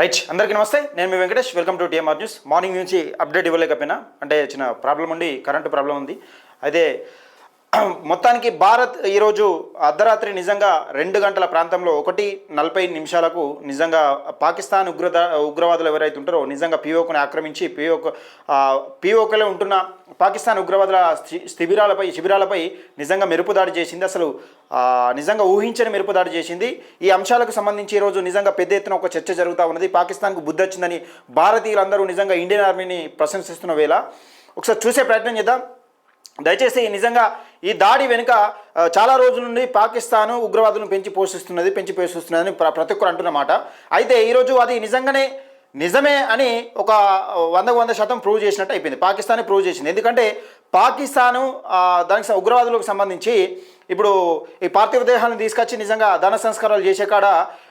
Right అందరికీ నమస్తే. నేను మీ Venkatesh. Welcome to TMR news morning నుంచి అప్డేట్ ఇవ్వలేకపోయినా అంటే చిన్న ప్రాబ్లం ఉండి కరెంటు ప్రాబ్లం ఉంది. అయితే మొత్తానికి భారత్ ఈరోజు అర్ధరాత్రి నిజంగా రెండు గంటల ప్రాంతంలో ఒకటి నలభై నిమిషాలకు నిజంగా పాకిస్తాన్ ఉగ్రద ఉగ్రవాదులు ఎవరైతే ఉంటారో నిజంగా పిఓకని ఆక్రమించి పిఓక పిఓకలో ఉంటున్న పాకిస్తాన్ ఉగ్రవాదుల శిబిరాలపై శిబిరాలపై నిజంగా మెరుపుదాడి చేసింది. అసలు నిజంగా ఊహించని మెరుపుదాడి చేసింది. ఈ అంశాలకు సంబంధించి ఈరోజు నిజంగా పెద్ద ఎత్తున ఒక చర్చ జరుగుతూ ఉన్నది. పాకిస్తాన్కు బుద్ధి వచ్చిందని భారతీయులందరూ నిజంగా ఇండియన్ ఆర్మీని ప్రశంసిస్తున్న వేళ. ఒకసారి చూసే ప్రయత్నం చేద్దాం. దయచేసి నిజంగా ఈ దాడి వెనుక చాలా రోజుల నుండి పాకిస్తాన్ ఉగ్రవాదులను పెంచి పోషిస్తున్నది పెంచి పోషిస్తున్నదని ప్ర- ప్రతి ఒక్కరు అంటున్నమాట. అయితే ఈరోజు అది నిజంగానే నిజమే అని ఒక వందకు వంద శాతం ప్రూవ్ చేసినట్టు అయిపోయింది. పాకిస్తానే ప్రూవ్ చేసింది. ఎందుకంటే పాకిస్తాను దానికి ఉగ్రవాదులకు సంబంధించి ఇప్పుడు ఈ పార్థివ దేహాలను తీసుకొచ్చి నిజంగా ధన సంస్కారాలు చేసే కాడ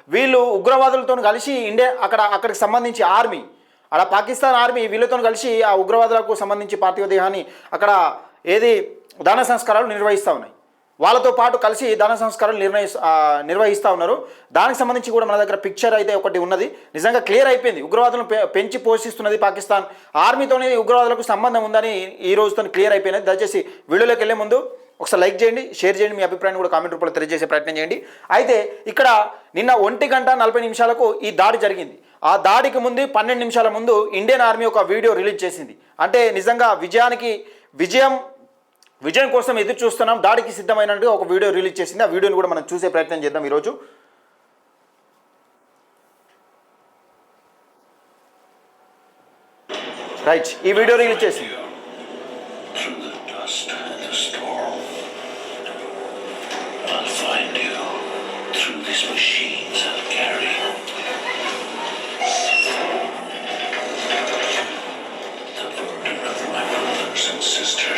వీళ్ళు ఉగ్రవాదులతో కలిసి ఇండియా అక్కడ అక్కడికి సంబంధించి ఆర్మీ అక్కడ పాకిస్తాన్ ఆర్మీ వీళ్ళతో కలిసి ఆ ఉగ్రవాదులకు సంబంధించి పార్థివ దేహాన్ని అక్కడ ఏది దాన సంస్కారాలు నిర్వహిస్తూ ఉన్నాయి. వాళ్ళతో పాటు కలిసి దాన సంస్కారాలు నిర్ణయి నిర్వహిస్తూ ఉన్నారు. దానికి సంబంధించి కూడా మన దగ్గర పిక్చర్ అయితే ఒకటి ఉన్నది. నిజంగా క్లియర్ అయిపోయింది. ఉగ్రవాదులను పెంచి పోషిస్తున్నది పాకిస్తాన్. ఆర్మీతోనే ఉగ్రవాదులకు సంబంధం ఉందని ఈ రోజుతో క్లియర్ అయిపోయినది. దయచేసి వీడియోలోకి వెళ్ళే ముందు ఒకసారి లైక్ చేయండి షేర్ చేయండి మీ అభిప్రాయాన్ని కూడా కామెంట్ రూపంలో తెలియజేసే ప్రయత్నం చేయండి. అయితే ఇక్కడ నిన్న ఒంటి గంట నలభై నిమిషాలకు ఈ దాడి జరిగింది. ఆ దాడికి ముందు పన్నెండు నిమిషాల ముందు ఇండియన్ ఆర్మీ ఒక వీడియో రిలీజ్ చేసింది. అంటే నిజంగా విజయానికి విజయం విజయం కోసం ఎదురు చూస్తున్నాం. దాడికి సిద్ధమైనట్టుగా ఒక వీడియో రిలీజ్ చేసింది. ఆ వీడియోని కూడా మనం చూసే ప్రయత్నం చేద్దాం ఈరోజు. రైట్ ఈ వీడియో రిలీజ్ చేసింది. Sister.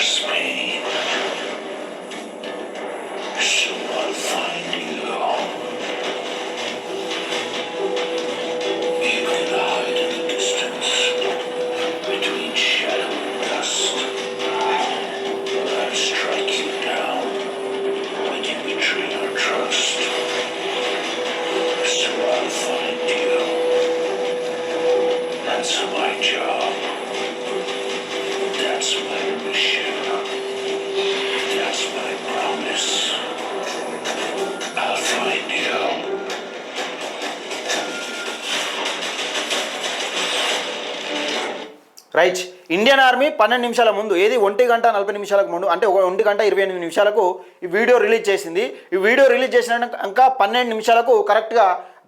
రైట్ ఇండియన్ ఆర్మీ పన్నెండు నిమిషాల ముందు ఏది ఒంటి గంట నలభై నిమిషాలకు ముందు అంటే ఒక ఒంటి గంట ఇరవై ఎనిమిది నిమిషాలకు ఈ వీడియో రిలీజ్ చేసింది. ఈ వీడియో రిలీజ్ చేసిన ఇంకా పన్నెండు నిమిషాలకు కరెక్ట్గా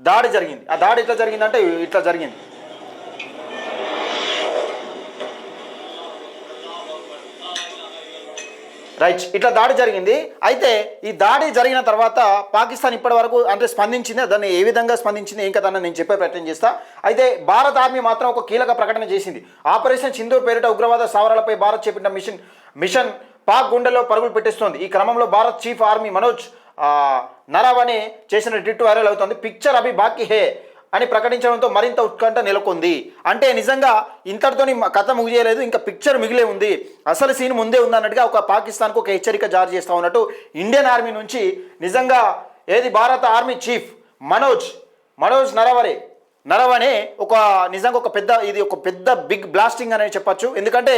దాడి జరిగింది. ఆ దాడి ఎట్లా జరిగిందంటే ఇట్లా జరిగింది. రైట్ ఇట్లా దాడి జరిగింది. అయితే ఈ దాడి జరిగిన తర్వాత పాకిస్తాన్ ఇప్పటి వరకు అంటే స్పందించింది దాన్ని ఏ విధంగా స్పందించింది ఇంకా దాన్ని నేను చెప్పే ప్రయత్నం చేస్తా. అయితే భారత ఆర్మీ మాత్రం ఒక కీలక ప్రకటన చేసింది. ఆపరేషన్ సింధూర్ పేరిట ఉగ్రవాద స్థావరాలపై భారత్ చేపట్టిన మిషన్ మిషన్ పాక్ గుండెల్లో పరుగులు పెట్టిస్తోంది. ఈ క్రమంలో భారత్ చీఫ్ ఆర్మీ మనోజ్ ఆ, చేసిన ట్విట్ వైరల్ అవుతుంది. పిక్చర్ అభి బాకీ హే. అని ప్రకటించడంతో మరింత ఉత్కంఠ నెలకొంది. అంటే నిజంగా ఇంతటితోని కథ ముగియలేదు ఇంకా పిక్చర్ మిగిలే ఉంది. అసలు సీన్ ముందే ఉంది అన్నట్టుగా ఒక పాకిస్తాన్కు ఒక హెచ్చరిక జారీ చేస్తా ఉన్నట్టు ఇండియన్ ఆర్మీ నుంచి నిజంగా ఏది భారత ఆర్మీ చీఫ్ మనోజ్ మనోజ్ నరవరే నరవనే ఒక నిజంగా ఒక పెద్ద ఇది ఒక పెద్ద బిగ్ బ్లాస్టింగ్ అనేది చెప్పొచ్చు. ఎందుకంటే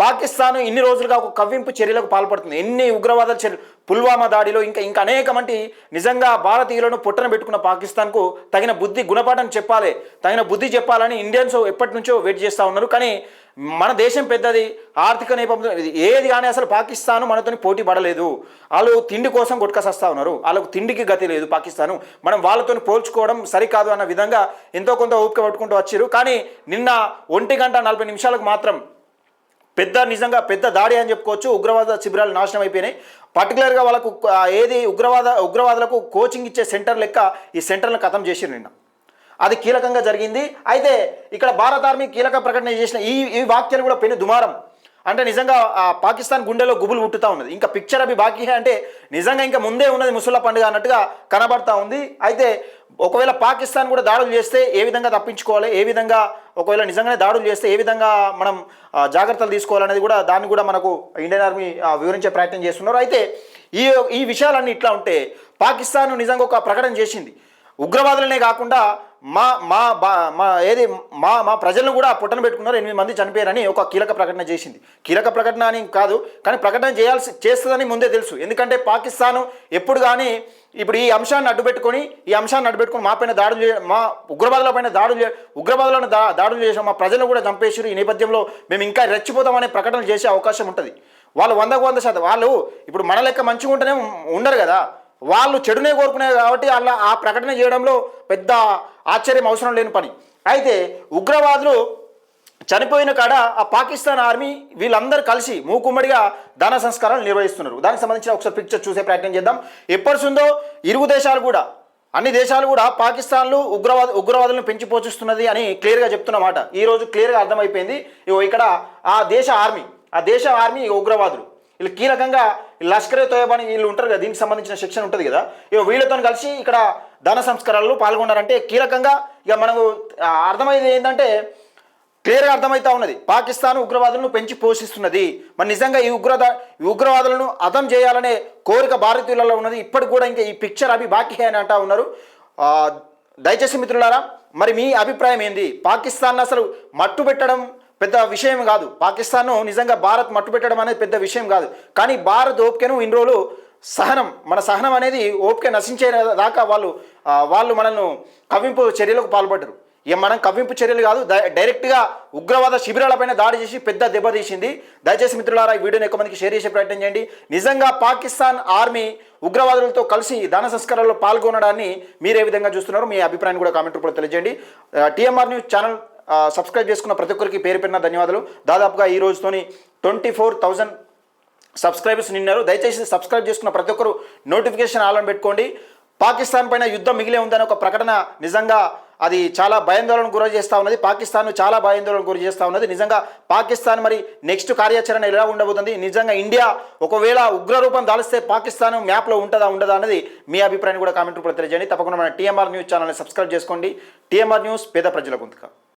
పాకిస్తాన్ ఇన్ని రోజులుగా ఒక కవ్వింపు చర్యలకు పాల్పడుతుంది. ఎన్ని ఉగ్రవాద చర్యలు పుల్వామా దాడిలో ఇంకా ఇంకా అనేకమంటి నిజంగా భారతీయులను పుట్టన పెట్టుకున్న పాకిస్తాన్కు తగిన బుద్ధి గుణపాఠం చెప్పాలి. తగిన బుద్ధి చెప్పాలని ఇండియన్స్ ఎప్పటి నుంచో వెయిట్ చేస్తూ ఉన్నారు. కానీ మన దేశం పెద్దది ఆర్థిక నేపథ్యం ఏది కానీ అసలు పాకిస్తాన్ మనతోని పోటీ పడలేదు. వాళ్ళు తిండి కోసం కొట్టుకసస్తా ఉన్నారు. వాళ్ళకు తిండికి గతి లేదు పాకిస్తాను. మనం వాళ్ళతో పోల్చుకోవడం సరికాదు అన్న విధంగా ఎంతో కొంత ఊపిక పట్టుకుంటూ వచ్చారు. కానీ నిన్న ఒంటి గంట నలభై నిమిషాలకు మాత్రం పెద్ద నిజంగా పెద్ద దాడి అని చెప్పుకోవచ్చు. ఉగ్రవాద శిబిరాలు నాశనం అయిపోయినాయి. పర్టికులర్గా వాళ్ళకు ఏది ఉగ్రవాద ఉగ్రవాదులకు కోచింగ్ ఇచ్చే సెంటర్ లెక్క ఈ సెంటర్ను ఖతం చేసిరు నిన్న. అది కీలకంగా జరిగింది. అయితే ఇక్కడ భారత ఆర్మీ కీలక ప్రకటన చేసిన ఈ ఈ వాక్యాలు కూడా పెను దుమారం. అంటే నిజంగా ఆ పాకిస్తాన్ గుండెలో గుబులు పుట్టుతూ ఉన్నది. ఇంకా పిక్చర్ అవి బాకీ అంటే నిజంగా ఇంకా ముందే ఉన్నది ముసుల్లా పండుగ అన్నట్టుగా కనబడతా ఉంది. అయితే ఒకవేళ పాకిస్తాన్ కూడా దాడులు చేస్తే ఏ విధంగా తప్పించుకోవాలి? ఏ విధంగా ఒకవేళ నిజంగానే దాడులు చేస్తే ఏ విధంగా మనం జాగ్రత్తలు తీసుకోవాలనేది కూడా దాన్ని కూడా మనకు ఇండియన్ ఆర్మీ వివరించే ప్రయత్నం చేస్తున్నారు. అయితే ఈ ఈ విషయాలన్నీ ఇట్లా ఉంటే పాకిస్తాన్ నిజంగా ఒక ప్రకటన చేసింది. ఉగ్రవాదులనే కాకుండా మా మా బా- మా ఏది మా మా ప్రజలను కూడా పుట్టన పెట్టుకున్నారు ఎనిమిది మంది చనిపోయారని ఒక కీలక ప్రకటన చేసింది. కీలక ప్రకటన అని కాదు కానీ ప్రకటన చేయాల్సి చేస్తుందని ముందే తెలుసు. ఎందుకంటే పాకిస్తాన్ ఎప్పుడు కానీ ఇప్పుడు ఈ అంశాన్ని అడ్డుపెట్టుకొని ఈ అంశాన్ని అడ్డుపెట్టుకొని మా పైన దాడులు చే మా ఉగ్రవాదుల పైన దాడులు చే ఉగ్రవాదులను దా దాడులు చేసాం మా ప్రజలను కూడా చంపేసారు ఈ నేపథ్యంలో మేము ఇంకా రెచ్చిపోతామనే ప్రకటనలు చేసే అవకాశం ఉంటుంది. వాళ్ళు వందకు వంద శాతం వాళ్ళు ఇప్పుడు మన లెక్క మంచిగా ఉంటేనే ఉండరు కదా. వాళ్ళు చెడునే కోరుకునేది కాబట్టి అలా ఆ ప్రకటన చేయడంలో పెద్ద ఆశ్చర్యం అవసరం లేని పని. అయితే ఉగ్రవాదులు చనిపోయిన కాడ ఆ పాకిస్తాన్ ఆర్మీ వీళ్ళందరూ కలిసి మూకుమ్మడిగా దాన సంస్కారాలు నిర్వహిస్తున్నారు. దానికి సంబంధించిన ఒకసారి పిక్చర్ చూసే ప్రయత్నం చేద్దాం. ఎప్పటిసుందో ఇరుగు దేశాలు కూడా అన్ని దేశాలు కూడా పాకిస్తాన్లు ఉగ్రవాద ఉగ్రవాదులను పెంచి పోషిస్తున్నది అని క్లియర్గా చెప్తున్నమాట ఈరోజు క్లియర్గా అర్థమైపోయింది. ఇగో ఇక్కడ ఆ దేశ ఆర్మీ ఆ దేశ ఆర్మీ ఉగ్రవాదులు. వీళ్ళు కీలకంగా లష్కరే తోయబాని వీళ్ళు ఉంటారు కదా దీనికి సంబంధించిన శిక్షణ ఉంటుంది కదా. ఇక వీళ్ళతో కలిసి ఇక్కడ ధన సంస్కరణలో పాల్గొన్నారంటే కీలకంగా ఇక మనకు అర్థమయ్యేది ఏంటంటే క్లియర్గా అర్థమవుతా ఉన్నది. పాకిస్తాన్ ఉగ్రవాదులను పెంచి పోషిస్తున్నది. మరి నిజంగా ఈ ఉగ్రద ఈ ఉగ్రవాదులను అర్థం చేయాలనే కోరిక భారతీయులలో ఉన్నది. ఇప్పటికి కూడా ఇంకా ఈ పిక్చర్ అవి బాకీ అని అంటా ఉన్నారు. దయచేసి మిత్రులారా మరి మీ అభిప్రాయం ఏంది? పాకిస్తాన్ అసలు మట్టు పెట్టడం పెద్ద విషయం కాదు. పాకిస్తాన్ను నిజంగా భారత్ మట్టుపెట్టడం అనేది పెద్ద విషయం కాదు. కానీ భారత్ ఓపికను ఇన్ని రోజులు సహనం మన సహనం అనేది ఓపిక నశించే దాకా వాళ్ళు వాళ్ళు మనల్ని కవింపు చర్యలకు పాల్పడ్డారు. ఇక మనం కవ్వింపు చర్యలు కాదు డై- డైరెక్ట్గా ఉగ్రవాద శిబిరాలపైన దాడి చేసి పెద్ద దెబ్బతీసింది దయచేసి మిత్రులారా ఈ వీడియోని ఎక్కువ మందికి షేర్ చేసే ప్రయత్నం చేయండి. నిజంగా పాకిస్తాన్ ఆర్మీ ఉగ్రవాదులతో కలిసి దాన సంస్కారాల్లో పాల్గొనడాన్ని మీరు ఏ విధంగా చూస్తున్నారో మీ అభిప్రాయాన్ని కూడా కామెంట్ రూపంలో తెలియజేయండి. టీఎంఆర్ న్యూస్ ఛానల్ సబ్స్క్రైబ్ చేసుకున్న ప్రతి ఒక్కరికి పేరు పెట్టిన ధన్యవాదాలు. దాదాపుగా ఈ రోజుతోని ట్వంటీ ఫోర్ థౌజండ్ సబ్స్క్రైబర్స్ నిన్నారు దయచేసి సబ్స్క్రైబ్ చేసుకున్న ప్రతి ఒక్కరు నోటిఫికేషన్ ఆలం పెట్టుకోండి. పాకిస్తాన్ పైన యుద్ధం మిగిలే ఉందని ఒక ప్రకటన నిజంగా అది చాలా భయాందోళన గురి చేస్తూ ఉన్నది. పాకిస్తాన్ చాలా భయాందోళన గురి చేస్తూ ఉన్నది. నిజంగా పాకిస్తాన్ మరి నెక్స్ట్ కార్యాచరణ ఎలా ఉండబోతుంది? నిజంగా ఇండియా ఒకవేళ ఉగ్రరూపం దాలిస్తే పాకిస్తాన్ మ్యాప్లో ఉంటుందా ఉండదా అనేది మీ అభిప్రాయాన్ని కూడా కామెంట్ రూపంలో తెలియజేయండి. తప్పకుండా మన టీఎంఆర్ న్యూస్ ఛానల్ని సబ్స్క్రైబ్ చేసుకోండి. టీఎంఆర్ న్యూస్ పేద ప్రజల గొంతుక.